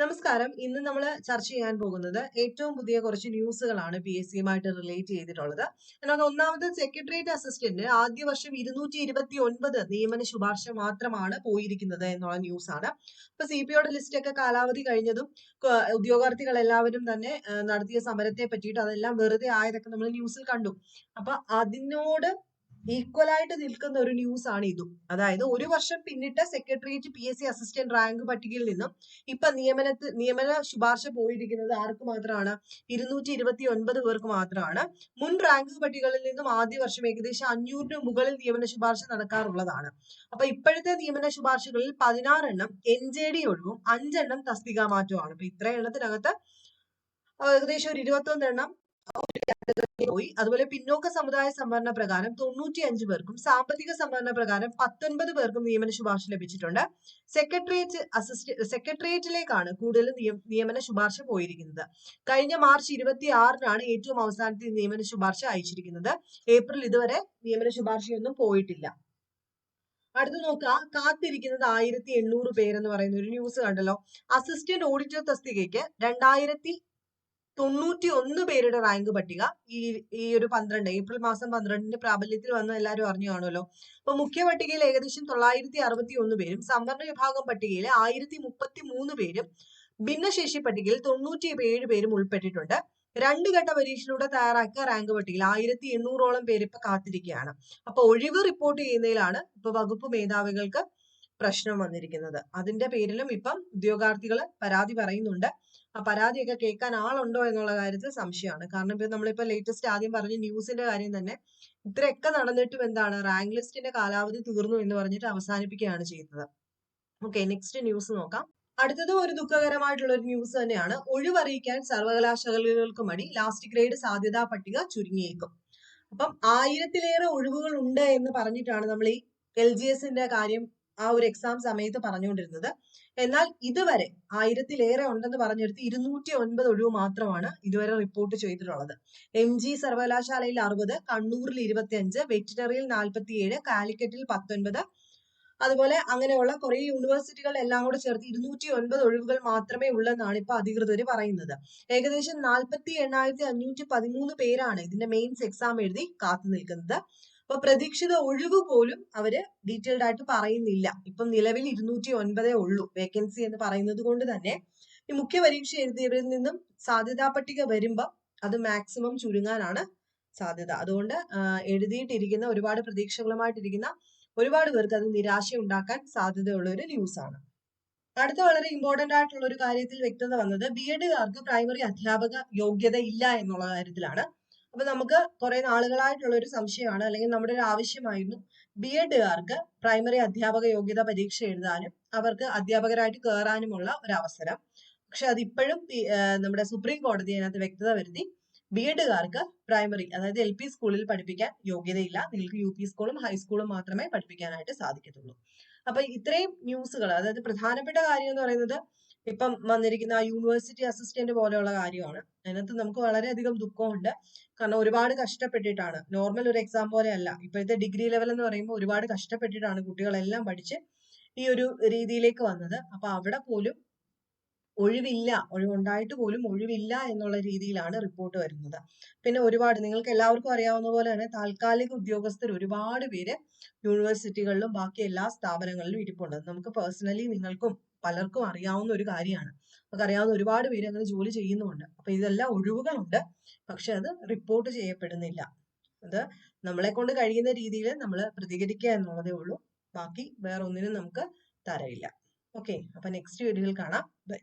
നമസ്കാരം. ഇന്ന് നമ്മൾ ചർച്ച ചെയ്യാൻ പോകുന്നത് ഏറ്റവും പുതിയ കുറച്ച് ന്യൂസുകളാണ് പി എസ് സിയുമായിട്ട് റിലേറ്റ് ചെയ്തിട്ടുള്ളത്. അതിനകത്ത് ഒന്നാമത് സെക്രട്ടേറിയറ്റ് അസിസ്റ്റന്റ് ആദ്യ വർഷം ഇരുന്നൂറ്റി ഇരുപത്തി ഒൻപത് നിയമന ശുപാർശ മാത്രമാണ് പോയിരിക്കുന്നത് എന്നുള്ള ന്യൂസ് ആണ് ഇപ്പൊ സി പി ഒയുടെ ലിസ്റ്റ് ഒക്കെ കാലാവധി കഴിഞ്ഞതും ഉദ്യോഗാർത്ഥികൾ എല്ലാവരും തന്നെ നടത്തിയ സമരത്തെ പറ്റിയിട്ട് അതെല്ലാം വെറുതെ ആയതൊക്കെ നമ്മൾ ന്യൂസിൽ കണ്ടു. അപ്പൊ അതിനോട് ഈക്വൽ ആയിട്ട് നിൽക്കുന്ന ഒരു ന്യൂസ് ആണ് ഇതും. അതായത് ഒരു വർഷം പിന്നിട്ട secretariat P S C assistant rank പട്ടികയിൽ നിന്നും ഇപ്പൊ നിയമനത്തിൽ നിയമന ശുപാർശ പോയിരിക്കുന്നത് ആർക്ക് മാത്രമാണ്? ഇരുന്നൂറ്റി ഇരുപത്തി ഒൻപത് പേർക്ക് മാത്രമാണ്. മുൻ റാങ്ക് പട്ടികകളിൽ നിന്നും ആദ്യ വർഷം ഏകദേശം അഞ്ഞൂറിന് മുകളിൽ നിയമന ശുപാർശ നടക്കാറുള്ളതാണ്. അപ്പൊ ഇപ്പോഴത്തെ നിയമന ശുപാർശകളിൽ പതിനാറെണ്ണം എൻ ജെ ഡി ഒഴിവും അഞ്ചെണ്ണം തസ്തിക മാറ്റവുമാണ്. അപ്പൊ ഇത്ര എണ്ണത്തിനകത്ത് ഏകദേശം ഒരു ഇരുപത്തൊന്നെണ്ണം പോയി. അതുപോലെ പിന്നോക്ക സമുദായ സംവരണ പ്രകാരം തൊണ്ണൂറ്റി അഞ്ച് പേർക്കും സാമ്പത്തിക സംവരണ പ്രകാരം പത്തൊൻപത് പേർക്കും നിയമന ശുപാർശ ലഭിച്ചിട്ടുണ്ട്. സെക്രട്ടേറിയറ്റ് അസിസ്റ്റന്റ് സെക്രട്ടേറിയറ്റിലേക്കാണ് കൂടുതൽ നിയമന ശുപാർശ പോയിരിക്കുന്നത്. കഴിഞ്ഞ മാർച്ച് ഇരുപത്തി ആറിനാണ് ഏറ്റവും അവസാനത്തെ നിയമന ശുപാർശ അയച്ചിരിക്കുന്നത്. ഏപ്രിൽ ഇതുവരെ നിയമന ശുപാർശയൊന്നും പോയിട്ടില്ല. അടുത്ത് നോക്കുക. കാത്തിരിക്കുന്നത് ആയിരത്തി എണ്ണൂറ് പേരെന്ന് പറയുന്ന ഒരു ന്യൂസ് കണ്ടല്ലോ. അസിസ്റ്റന്റ് ഓഡിറ്റർ തസ്തികയ്ക്ക് രണ്ടായിരത്തി തൊണ്ണൂറ്റി ഒന്ന് പേരുടെ റാങ്ക് പട്ടിക ഈ ഈ ഒരു പന്ത്രണ്ട് ഏപ്രിൽ മാസം പന്ത്രണ്ടിന് പ്രാബല്യത്തിൽ വന്ന് എല്ലാവരും അറിഞ്ഞു കാണുമല്ലോ. അപ്പൊ മുഖ്യ പട്ടികയിൽ ഏകദേശം തൊള്ളായിരത്തി അറുപത്തി ഒന്ന് പേരും സംവരണ വിഭാഗം പട്ടികയിൽ ആയിരത്തി മുപ്പത്തി മൂന്ന് പേരും ഭിന്നശേഷി പട്ടികയിൽ തൊണ്ണൂറ്റി ഏഴ് പേരും ഉൾപ്പെട്ടിട്ടുണ്ട്. രണ്ട് ഘട്ട പരീക്ഷയിലൂടെ തയ്യാറാക്കിയ റാങ്ക് പട്ടികയിൽ ആയിരത്തി എണ്ണൂറോളം പേര് ഇപ്പൊ കാത്തിരിക്കുകയാണ്. അപ്പൊ ഒഴിവ് റിപ്പോർട്ട് ചെയ്യുന്നതിലാണ് ഇപ്പൊ വകുപ്പ് മേധാവികൾക്ക് പ്രശ്നം വന്നിരിക്കുന്നത്. അതിന്റെ പേരിലും ഇപ്പം ഉദ്യോഗാർത്ഥികൾ പരാതി പറയുന്നുണ്ട്. ആ പരാതിയൊക്കെ കേൾക്കാൻ ആളുണ്ടോ എന്നുള്ള കാര്യത്തിൽ സംശയമാണ്. കാരണം ഇപ്പൊ നമ്മളിപ്പോ ലേറ്റസ്റ്റ് ആദ്യം പറഞ്ഞ ന്യൂസിന്റെ കാര്യം തന്നെ ഇത്രയൊക്കെ നടന്നിട്ടും എന്താണ് റാങ്ക് ലിസ്റ്റിന്റെ കാലാവധി തീർന്നു എന്ന് പറഞ്ഞിട്ട് അവസാനിപ്പിക്കുകയാണ് ചെയ്യുന്നത്. ഓക്കെ നെക്സ്റ്റ് ന്യൂസ് നോക്കാം. അടുത്തതും ഒരു ദുഃഖകരമായിട്ടുള്ള ഒരു ന്യൂസ് തന്നെയാണ്. ഒഴിവറിയിക്കാൻ സർവകലാശാലകൾക്ക് മടി ലാസ്റ്റ് ഗ്രേഡ് സാധ്യതാ പട്ടിക ചുരുങ്ങിയേക്കും. അപ്പം ആയിരത്തിലേറെ ഒഴിവുകൾ ഉണ്ട് എന്ന് പറഞ്ഞിട്ടാണ് നമ്മൾ ഈ എൽ ജി എസിന്റെ കാര്യം ആ ഒരു എക്സാം സമയത്ത് പറഞ്ഞുകൊണ്ടിരുന്നത്. എന്നാൽ ഇതുവരെ ആയിരത്തിലേറെ ഉണ്ടെന്ന് പറഞ്ഞെടുത്ത് ഇരുന്നൂറ്റി ഒൻപത് ഒഴിവ് മാത്രമാണ് ഇതുവരെ റിപ്പോർട്ട് ചെയ്തിട്ടുള്ളത്. എം ജി സർവകലാശാലയിൽ അറുപത് കണ്ണൂരിൽ ഇരുപത്തി അഞ്ച് വെറ്റിനറിയിൽ നാൽപ്പത്തിയേഴ് കാലിക്കറ്റിൽ പത്തൊൻപത്. അതുപോലെ അങ്ങനെയുള്ള കുറെ യൂണിവേഴ്സിറ്റികൾ എല്ലാം കൂടെ ചേർത്ത് ഇരുന്നൂറ്റി ഒൻപത് ഒഴിവുകൾ മാത്രമേ ഉള്ളെന്നാണ് ഇപ്പൊ അധികൃതർ പറയുന്നത്. ഏകദേശം നാൽപ്പത്തി എണ്ണായിരത്തി അഞ്ഞൂറ്റി പതിമൂന്ന് പേരാണ് ഇതിന്റെ മെയിൻസ് എക്സാം എഴുതി കാത്തു നിൽക്കുന്നത്. അപ്പൊ പ്രതീക്ഷിത ഒഴിവ് പോലും അവർ ഡീറ്റെയിൽഡ് ആയിട്ട് പറയുന്നില്ല. ഇപ്പം നിലവിൽ ഇരുന്നൂറ്റി ഒൻപതേ ഉള്ളൂ വേക്കൻസി എന്ന് പറയുന്നത് കൊണ്ട് തന്നെ ഈ മുഖ്യ പരീക്ഷ എഴുതിയവരിൽ നിന്നും സാധ്യതാ പട്ടിക വരുമ്പോ അത് മാക്സിമം ചുരുങ്ങാനാണ് സാധ്യത. അതുകൊണ്ട് എഴുതിയിട്ടിരിക്കുന്ന ഒരുപാട് പ്രതീക്ഷകളുമായിട്ടിരിക്കുന്ന ഒരുപാട് പേർക്ക് അത് നിരാശ ഉണ്ടാക്കാൻ സാധ്യതയുള്ള ഒരു ന്യൂസ് ആണ്. അടുത്ത വളരെ ഇമ്പോർട്ടന്റ് ആയിട്ടുള്ള ഒരു കാര്യത്തിൽ വ്യക്തത വന്നത് ബി എഡുകാർക്ക് പ്രൈമറി അധ്യാപക യോഗ്യത ഇല്ല എന്നുള്ള കാര്യത്തിലാണ്. അപ്പൊ നമുക്ക് കുറെ നാളുകളായിട്ടുള്ള ഒരു സംശയമാണ്. അല്ലെങ്കിൽ നമ്മുടെ ഒരു ആവശ്യമായിരുന്നു ബി എഡുകാർക്ക് പ്രൈമറി അധ്യാപക യോഗ്യത പരീക്ഷ എഴുതാനും അവർക്ക് അധ്യാപകരായിട്ട് കയറാനുമുള്ള ഒരു അവസരം പക്ഷെ അതിപ്പോഴും നമ്മുടെ സുപ്രീം കോടതി അതിനകത്ത് വ്യക്തത വരുത്തി ബി എഡുകാർക്ക് പ്രൈമറി അതായത് എൽ പി സ്കൂളിൽ പഠിപ്പിക്കാൻ യോഗ്യതയില്ല. നിങ്ങൾക്ക് യു പി സ്കൂളും ഹൈസ്കൂളും മാത്രമേ പഠിപ്പിക്കാനായിട്ട് സാധിക്കത്തുള്ളൂ. അപ്പൊ ഇത്രയും ന്യൂസുകൾ അതായത് പ്രധാനപ്പെട്ട കാര്യം എന്ന് പറയുന്നത് ഇപ്പം വന്നിരിക്കുന്ന ആ യൂണിവേഴ്സിറ്റി അസിസ്റ്റന്റ് പോലെയുള്ള കാര്യമാണ്. അതിനകത്ത് നമുക്ക് വളരെയധികം ദുഃഖമുണ്ട്. കാരണം ഒരുപാട് കഷ്ടപ്പെട്ടിട്ടാണ്. നോർമൽ ഒരു എക്സാം പോലെ അല്ല ഇപ്പോഴത്തെ ഡിഗ്രി ലെവൽ എന്ന് പറയുമ്പോൾ ഒരുപാട് കഷ്ടപ്പെട്ടിട്ടാണ് കുട്ടികളെല്ലാം പഠിച്ച് ഈ ഒരു രീതിയിലേക്ക് വന്നത്. അപ്പൊ അവിടെ പോലും ഒഴിവില്ല. ഒഴിവുണ്ടായിട്ട് പോലും ഒഴിവില്ല എന്നുള്ള രീതിയിലാണ് റിപ്പോർട്ട് വരുന്നത്. പിന്നെ ഒരുപാട് നിങ്ങൾക്ക് എല്ലാവർക്കും അറിയാവുന്ന പോലെ തന്നെ താൽക്കാലിക ഉദ്യോഗസ്ഥർ ഒരുപാട് പേര് യൂണിവേഴ്സിറ്റികളിലും ബാക്കി എല്ലാ സ്ഥാപനങ്ങളിലും ഇരിപ്പുണ്ട്. നമുക്ക് പേഴ്സണലി നിങ്ങൾക്കും പലർക്കും അറിയാവുന്ന ഒരു കാര്യമാണ്. നമുക്ക് അറിയാവുന്ന ഒരുപാട് പേര് അങ്ങനെ ജോലി ചെയ്യുന്നുമുണ്ട്. അപ്പൊ ഇതെല്ലാം ഒഴിവുകളുണ്ട്. പക്ഷെ അത് റിപ്പോർട്ട് ചെയ്യപ്പെടുന്നില്ല. അത് നമ്മളെ കൊണ്ട് കഴിയുന്ന രീതിയിൽ നമ്മൾ പ്രതികരിക്കുക എന്നുള്ളതേ ഉള്ളൂ. ബാക്കി വേറെ ഒന്നിനും നമുക്ക് തരയില്ല. ഓക്കെ അപ്പൊ നെക്സ്റ്റ് വീഡിയോയിൽ കാണാം. ബൈ